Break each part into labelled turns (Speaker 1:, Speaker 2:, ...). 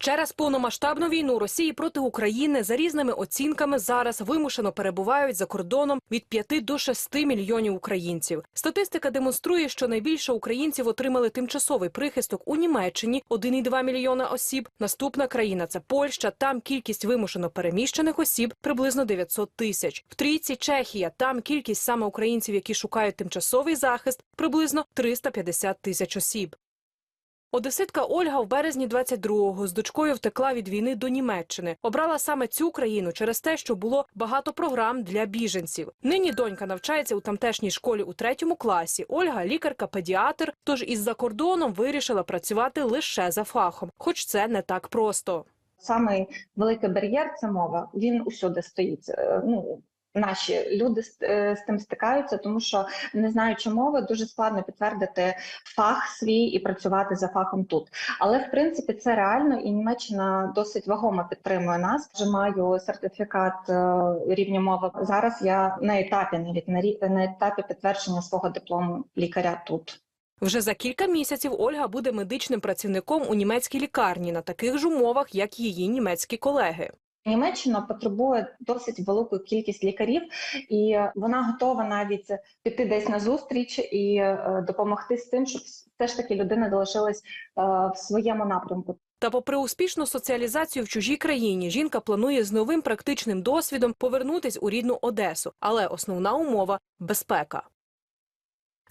Speaker 1: Через повномасштабну війну Росії проти України за різними оцінками зараз вимушено перебувають за кордоном від 5 до 6 мільйонів українців. Статистика демонструє, що найбільше українців отримали тимчасовий прихисток у Німеччині 1,2 мільйона осіб. Наступна країна це Польща. Там кількість вимушено переміщених осіб приблизно 900 тисяч. В трійці Чехія. Там кількість саме українців, які шукають тимчасовий захист, приблизно 350 тисяч осіб. Одеситка Ольга в березні 22-го з дочкою втекла від війни до Німеччини. Обрала саме цю країну через те, що було багато програм для біженців. Нині донька навчається у тамтешній школі у третьому класі. Ольга лікарка-педіатр, тож із-за кордоном вирішила працювати лише за фахом, хоч це не так просто.
Speaker 2: Самий великий бар'єр це мова. Він усюди стоїть. Е, Ну наші люди з, е, тим стикаються, тому що не знаючи мови, дуже складно підтвердити фах свій і працювати за фахом тут. Але в принципі це реально, і Німеччина досить вагомо підтримує нас. Вже маю сертифікат е, рівня мови. Зараз я на етапі, навіть на на етапі підтвердження свого диплому лікаря тут.
Speaker 1: Вже за кілька місяців Ольга буде медичним працівником у німецькій лікарні на таких ж умовах, як її німецькі колеги.
Speaker 2: Німеччина потребує досить велику кількість лікарів, і вона готова навіть піти десь на зустріч і е, допомогти з тим, щоб все ж таки людина залишилась е, в своєму напрямку.
Speaker 1: Та, попри успішну соціалізацію в чужій країні, жінка планує з новим практичним досвідом повернутись у рідну Одесу, але основна умова безпека.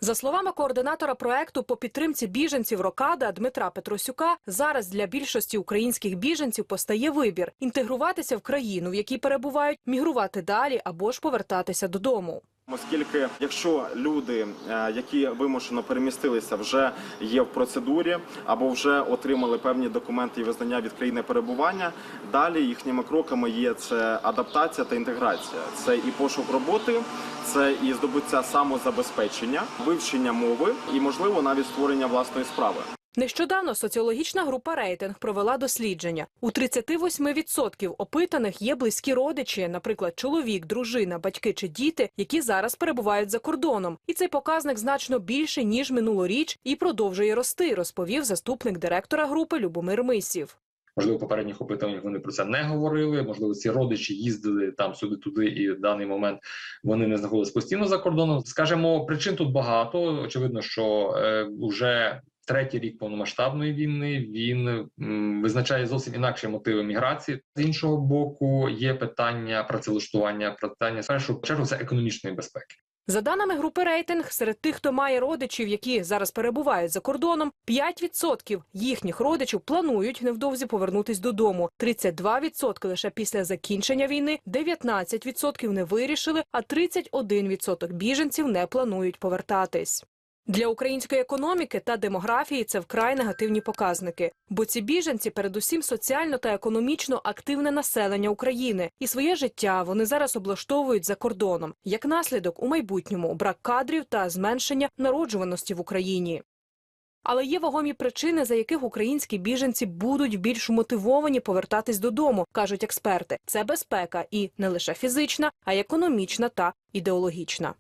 Speaker 1: За словами координатора проекту по підтримці біженців Рокада Дмитра Петросюка, зараз для більшості українських біженців постає вибір інтегруватися в країну, в якій перебувають, мігрувати далі або ж повертатися додому.
Speaker 3: Оскільки, якщо люди, е, які вимушено перемістилися, вже є в процедурі або вже отримали певні документи і визнання від країни перебування, далі їхніми кроками є це адаптація та інтеграція. Це і пошук роботи, це і здобуття самозабезпечення, вивчення мови і, можливо, навіть створення власної справи.
Speaker 1: Нещодавно соціологічна група рейтинг провела дослідження. У 38% опитаних є близькі родичі, наприклад, чоловік, дружина, батьки чи діти, які зараз перебувають за кордоном. І цей показник значно більший ніж минулоріч і продовжує рости, розповів заступник директора групи Любомир Мисів.
Speaker 4: Можливо, попередніх опитуваннях вони про це не говорили. Можливо, ці родичі їздили там сюди, туди, і в даний момент вони не знаходились постійно за кордоном. Скажімо, причин тут багато. Очевидно, що е, вже третій рік повномасштабної війни він визначає зовсім інакші мотиви міграції. З іншого боку, є питання працевлаштування, питання в першу чергу це економічної безпеки.
Speaker 1: За даними групи рейтинг, серед тих, хто має родичів, які зараз перебувають за кордоном, 5% їхніх родичів планують невдовзі повернутись додому. 32% лише після закінчення війни, 19% не вирішили, а 31% біженців не планують повертатись. Для української економіки та демографії це вкрай негативні показники, бо ці біженці передусім соціально та економічно активне населення України, і своє життя вони зараз облаштовують за кордоном. Як наслідок, у майбутньому брак кадрів та зменшення народжуваності в Україні. Але є вагомі причини, за яких українські біженці будуть більш мотивовані повертатись додому, кажуть експерти. Це безпека і не лише фізична, а й економічна та ідеологічна.